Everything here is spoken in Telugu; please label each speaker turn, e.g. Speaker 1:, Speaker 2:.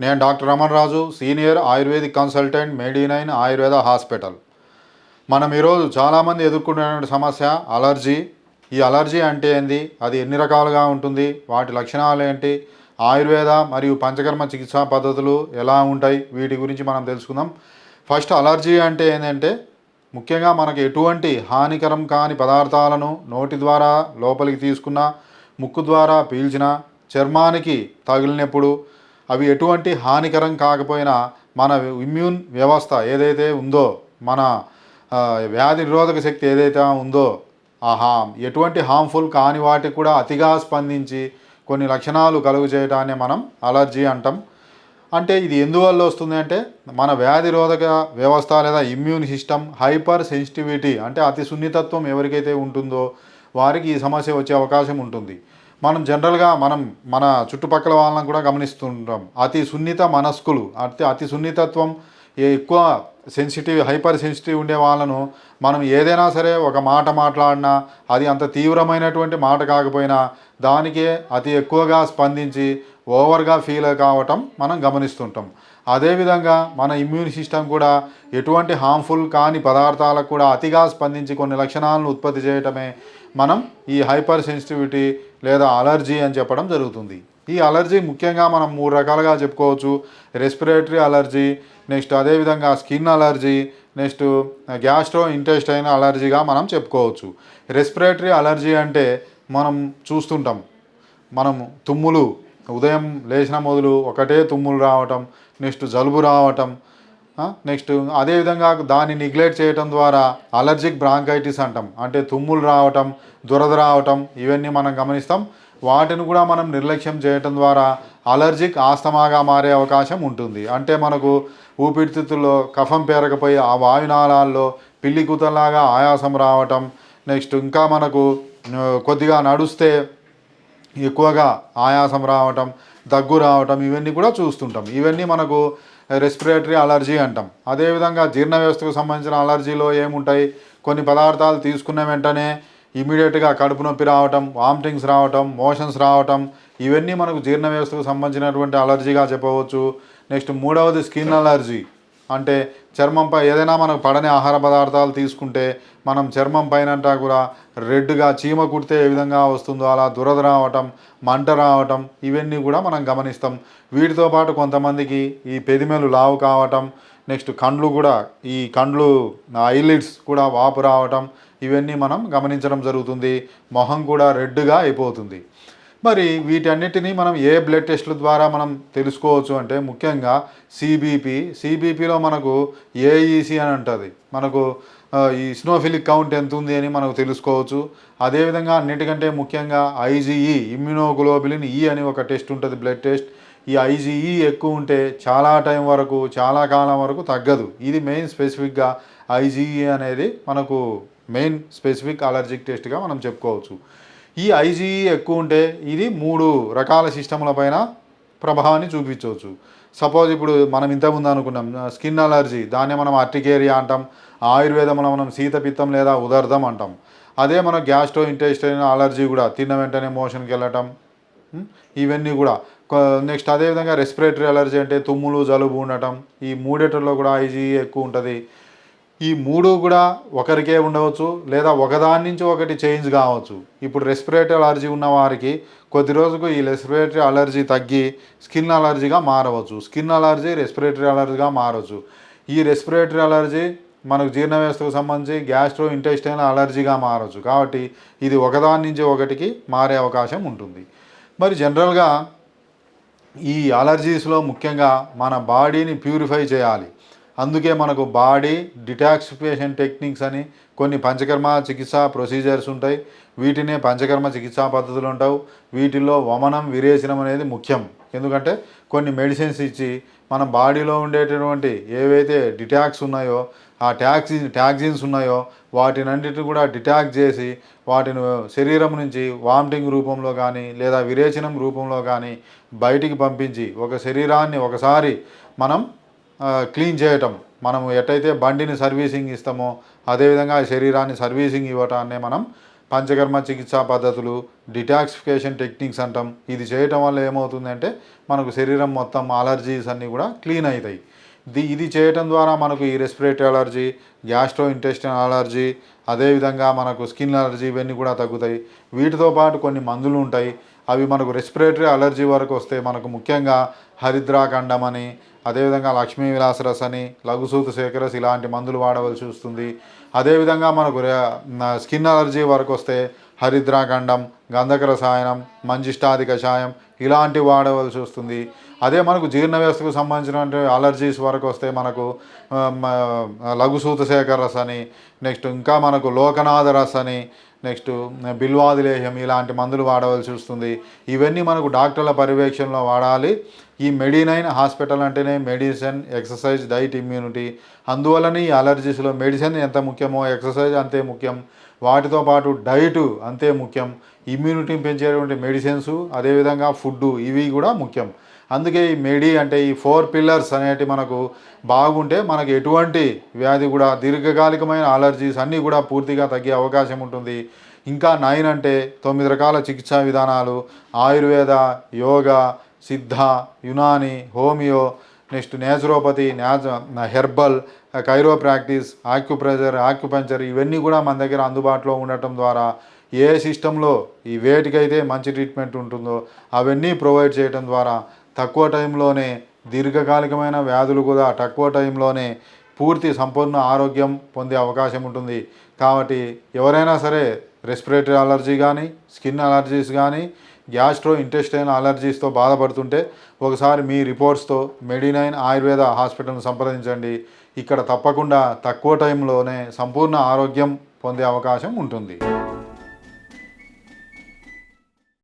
Speaker 1: నేను doctor Raman Raju senior Ayurvedic consultant Medinine Ayurveda hospital. మనం ఈరోజు చాలామంది ఎదుర్కొనేటువంటి సమస్య అలర్జీ. ఈ అలర్జీ అంటే ఏంది? అది ఎన్ని రకాలుగా ఉంటుంది? వాటి లక్షణాలు ఏంటి? ఆయుర్వేద మరియు పంచకర్మ చికిత్సా పద్ధతులు ఎలా ఉంటాయి? వీటి గురించి మనం తెలుసుకుందాం. ఫస్ట్ అలర్జీ అంటే ఏంటంటే ముఖ్యంగా మనకు ఎటువంటి హానికరం కాని పదార్థాలను నోటి ద్వారా లోపలికి తీసుకున్న ముక్కు ద్వారా పీల్చిన చర్మానికి తగిలినప్పుడు అవి ఎటువంటి హానికరం కాకపోయినా మన ఇమ్యూన్ వ్యవస్థ ఏదైతే ఉందో మన వ్యాధి నిరోధక శక్తి ఏదైతే ఉందో ఆ హామ్ ఎటువంటి హార్మ్ఫుల్ కాని వాటికి కూడా అతిగా స్పందించి కొన్ని లక్షణాలు కలుగు చేయడాన్ని మనం అలర్జీ అంటాం. అంటే ఇది ఎందువల్ల వస్తుంది అంటే మన వ్యాధి రోధక వ్యవస్థ లేదా ఇమ్యూన్ సిస్టమ్ హైపర్ సెన్సిటివిటీ అంటే అతి సున్నితత్వం ఎవరికైతే ఉంటుందో వారికి ఈ సమస్య వచ్చే అవకాశం ఉంటుంది. మనం జనరల్గా మనం మన చుట్టుపక్కల వాళ్ళని కూడా గమనిస్తుంటాం. అతి సున్నిత మనస్కులు అతి అతి సున్నితత్వం ఎక్కువ సెన్సిటివ్ హైపర్ సెన్సిటివ్ ఉండే వాళ్ళను మనం ఏదైనా సరే ఒక మాట మాట్లాడినా అది అంత తీవ్రమైనటువంటి మాట కాకపోయినా దానికే అతి ఎక్కువగా స్పందించి ఓవర్గా ఫీల్ కావటం మనం గమనిస్తుంటాం. అదేవిధంగా మన ఇమ్యూన్ సిస్టమ్ కూడా ఎటువంటి హార్మ్ఫుల్ కాని పదార్థాలకు కూడా అతిగా స్పందించి కొన్ని లక్షణాలను ఉత్పత్తి చేయటమే మనం ఈ హైపర్ సెన్సిటివిటీ లేదా అలర్జీ అని చెప్పడం జరుగుతుంది. ఈ అలర్జీ ముఖ్యంగా మనం మూడు రకాలుగా చెప్పుకోవచ్చు. రెస్పిరేటరీ అలర్జీ నెక్స్ట్ అదేవిధంగా skin allergy next gastro intestine అలర్జీగా మనం చెప్పుకోవచ్చు. రెస్పిరేటరీ అలర్జీ అంటే మనం చూస్తుంటాం. మనం తుమ్ములు ఉదయం లేచిన మొదలు ఒకటే తుమ్ములు రావటం నెక్స్ట్ జలుబు రావటం నెక్స్ట్ అదేవిధంగా దాన్ని నిగ్లెక్ట్ చేయటం ద్వారా అలర్జిక్ బ్రాంకైటిస్ అంటాం. అంటే తుమ్ములు రావటం దురద రావటం ఇవన్నీ మనం గమనిస్తాం. వాటిని కూడా మనం నిర్లక్ష్యం చేయటం ద్వారా అలర్జిక్ ఆస్తమాగా మారే అవకాశం ఉంటుంది. అంటే మనకు ఊపిరితిత్తుల్లో కఫం పేరకపోయి ఆ వాయునాళాల్లో పిల్లి కూతల్లాగా ఆయాసం రావటం నెక్స్ట్ ఇంకా మనకు కొద్దిగా నడుస్తే ఎక్కువగా ఆయాసం రావటం దగ్గు రావటం ఇవన్నీ కూడా చూస్తుంటాం. ఇవన్నీ మనకు రెస్పిరేటరీ అలర్జీ అంటాం. అదేవిధంగా జీర్ణ వ్యవస్థకు సంబంధించిన అలర్జీలో ఏముంటాయి? కొన్ని పదార్థాలు తీసుకున్న వెంటనే ఇమీడియట్గా కడుపు నొప్పి రావటం వామిటింగ్స్ రావటం మోషన్స్ రావటం ఇవన్నీ మనకు జీర్ణ వ్యవస్థకు సంబంధించినటువంటి అలర్జీగా చెప్పవచ్చు. నెక్స్ట్ మూడవది స్కిన్ అలర్జీ. అంటే చర్మంపై ఏదైనా మనకు పడని ఆహార పదార్థాలు తీసుకుంటే మనం చర్మం పైన కూడా రెడ్గా చీమ కుడితే ఏ విధంగా వస్తుందో అలా దురద రావటం మంట రావటం ఇవన్నీ కూడా మనం గమనిస్తాం. వీటితో పాటు కొంతమందికి ఈ పెదిమెలు లావు కావటం నెక్స్ట్ కండ్లు కూడా ఈ కండ్లు ఐలిడ్స్ కూడా వాపు రావటం ఇవన్నీ మనం గమనించడం జరుగుతుంది. మొహం కూడా రెడ్గా అయిపోతుంది. మరి వీటన్నిటిని మనం ఏ బ్లడ్ టెస్ట్ల ద్వారా మనం తెలుసుకోవచ్చు అంటే ముఖ్యంగా సిబిపి సిబిపిలో మనకు ఏఈసి అని ఉంటుంది. మనకు ఈ స్నోఫిలిక్ కౌంట్ ఎంత ఉంది అని మనకు తెలుసుకోవచ్చు. అదేవిధంగా అన్నిటికంటే ముఖ్యంగా ఐజీఈ ఇమ్యునోగ్లోబులిన్ ఈ e అని ఒక టెస్ట్ ఉంటుంది బ్లడ్ టెస్ట్. ఈ ఐజీఈ ఎక్కువ ఉంటే చాలా టైం వరకు చాలా కాలం వరకు తగ్గదు. ఇది మెయిన్ స్పెసిఫిక్గా ఐజీఈ అనేది మనకు మెయిన్ స్పెసిఫిక్ అలర్జిక్ టెస్ట్గా మనం చెప్పుకోవచ్చు. ఈ ఐజీఈ ఎక్కువ ఉంటే ఇది మూడు రకాల సిస్టముల పైన ప్రభావాన్ని చూపించవచ్చు. సపోజ్ ఇప్పుడు మనం ఇంతకుముందు అనుకున్నాం స్కిన్ అలర్జీ దాన్ని మనం అర్టికేరియా అంటాం ఆయుర్వేదంలో మనం శీతపిత్తం లేదా ఉదర్థం అంటాం. అదే మన గ్యాస్ట్రో ఇంటెస్టైన్ అలర్జీ కూడా తిన్న వెంటనే మోషన్కి వెళ్ళటం ఇవన్నీ కూడా. నెక్స్ట్ అదేవిధంగా రెస్పిరేటరీ అలర్జీ అంటే తుమ్ములు జలుబు ఉండటం ఈ మూడిటిలో కూడా ఐజీఈ ఎక్కువ ఉంటుంది. ఈ మూడు కూడా ఒకరికే ఉండవచ్చు లేదా ఒకదాని నుంచి ఒకటి చేంజ్ కావచ్చు. ఇప్పుడు రెస్పిరేటరీ అలర్జీ ఉన్న వారికి కొద్ది రోజుకు ఈ రెస్పిరేటరీ అలర్జీ తగ్గి స్కిన్ అలర్జీగా మారవచ్చు. స్కిన్ అలర్జీ రెస్పిరేటరీ అలర్జీగా మారవచ్చు ఈ రెస్పిరేటరీ అలర్జీ మనకు జీర్ణ వ్యవస్థకు సంబంధించి గ్యాస్ట్రో ఇంటెస్టైన్ అలర్జీగా మారవచ్చు కాబట్టి ఇది ఒకదాని నుంచి ఒకటికి మారే అవకాశం ఉంటుంది. మరి జనరల్గా ఈ అలర్జీస్లో ముఖ్యంగా మన బాడీని ప్యూరిఫై చేయాలి. అందుకే మనకు బాడీ డిటాక్సిఫికేషన్ టెక్నిక్స్ అని కొన్ని పంచకర్మ చికిత్సా ప్రొసీజర్స్ ఉంటాయి. వీటినే పంచకర్మ చికిత్సా పద్ధతులు ఉంటావు వీటిల్లో వమనం విరేచనం అనేది ముఖ్యం. ఎందుకంటే కొన్ని మెడిసిన్స్ ఇచ్చి మన బాడీలో ఉండేటటువంటి ఏవైతే డిటాక్స్ ఉన్నాయో ఆ ట్యాక్సిన్ ట్యాక్సిన్స్ ఉన్నాయో వాటినన్నిటిని కూడా డిటాక్ చేసి వాటిని శరీరం నుంచి వామిటింగ్ రూపంలో కానీ లేదా విరేచనం రూపంలో కానీ బయటికి పంపించి ఒక శరీరాన్ని ఒకసారి మనం క్లీన్ చేయటం. మనం ఎట్టయితే బండిని సర్వీసింగ్ ఇస్తామో అదేవిధంగా ఆ శరీరాన్ని సర్వీసింగ్ ఇవ్వటాన్ని మనం పంచకర్మ చికిత్సా పద్ధతులు డిటాక్సిఫికేషన్ టెక్నిక్స్ అంటాం. ఇది చేయటం వల్ల ఏమవుతుందంటే మనకు శరీరం మొత్తం అలర్జీస్ అన్నీ కూడా క్లీన్ అవుతాయి ఇది ఇది చేయటం ద్వారా మనకు ఈ respiratory allergy gastro intestine allergy అదేవిధంగా మనకు స్కిన్ అలర్జీ ఇవన్నీ కూడా తగ్గుతాయి. వీటితో పాటు కొన్ని మందులు ఉంటాయి. అవి మనకు రెస్పిరేటరీ అలర్జీ వరకు వస్తే మనకు ముఖ్యంగా హరిద్రాఖండం అని అదేవిధంగా లక్ష్మీ విలాసరస్ అని లఘుసూత శేఖరస్ ఇలాంటి మందులు వాడవలసి వస్తుంది. అదేవిధంగా మనకు స్కిన్ అలర్జీ వరకు వస్తే హరిద్రాఖండం గంధక రసాయనం మంజిష్టాది కషాయం ఇలాంటివి వాడవలసి వస్తుంది. అదే మనకు జీర్ణ వ్యవస్థకు సంబంధించిన అలర్జీస్ వరకు వస్తే మనకు లఘుసూత శేఖర రస్ అని నెక్స్ట్ ఇంకా మనకు లోకనాథ రస్ అని నెక్స్ట్ బిల్వాదిలేహ్యం ఇలాంటి మందులు వాడవలసి వస్తుంది. ఇవన్నీ మనకు డాక్టర్ల పర్యవేక్షణలో వాడాలి. ఈ మెడినైన్ హాస్పిటల్ అంటేనే మెడిసిన్ ఎక్సర్సైజ్ డైట్ ఇమ్యూనిటీ. అందువలన ఈ అలర్జీస్లో మెడిసిన్ ఎంత ముఖ్యమో ఎక్సర్సైజ్ అంతే ముఖ్యం. వాటితో పాటు డైటు అంతే ముఖ్యం. ఇమ్యూనిటీని పెంచేటువంటి మెడిసిన్స్ అదేవిధంగా ఫుడ్ ఇవి కూడా ముఖ్యం. అందుకే ఈ మెడి అంటే ఈ ఫోర్ పిల్లర్స్ అనేటి మనకు బాగుంటే మనకు ఎటువంటి వ్యాధి కూడా దీర్ఘకాలికమైన అలర్జీస్ అన్నీ కూడా పూర్తిగా తగ్గే అవకాశం ఉంటుంది. ఇంకా నైన్ అంటే తొమ్మిది రకాల చికిత్సా విధానాలు Ayurveda yoga Siddha Unani homeo next naturopathy నేచ herbal chiro practice acupressure acupuncture ఇవన్నీ కూడా మన దగ్గర అందుబాటులో ఉండటం ద్వారా ఏ సిస్టంలో ఈ వేటికైతే మంచి ట్రీట్మెంట్ ఉంటుందో అవన్నీ ప్రొవైడ్ చేయడం ద్వారా తక్కువ టైంలోనే దీర్ఘకాలికమైన వ్యాధులు కూడా తక్కువ టైంలోనే పూర్తి సంపూర్ణ ఆరోగ్యం పొందే అవకాశం ఉంటుంది. కాబట్టి ఎవరైనా సరే రెస్పిరేటరీ అలర్జీ కానీ స్కిన్ అలర్జీస్ కానీ గ్యాస్ట్రో ఇంటెస్టైన్ అలర్జీస్తో బాధపడుతుంటే ఒకసారి మీ రిపోర్ట్స్తో మెడినైన్ ఆయుర్వేద హాస్పిటల్ను సంప్రదించండి. ఇక్కడ తప్పకుండా తక్కువ టైంలోనే సంపూర్ణ ఆరోగ్యం పొందే అవకాశం ఉంటుంది.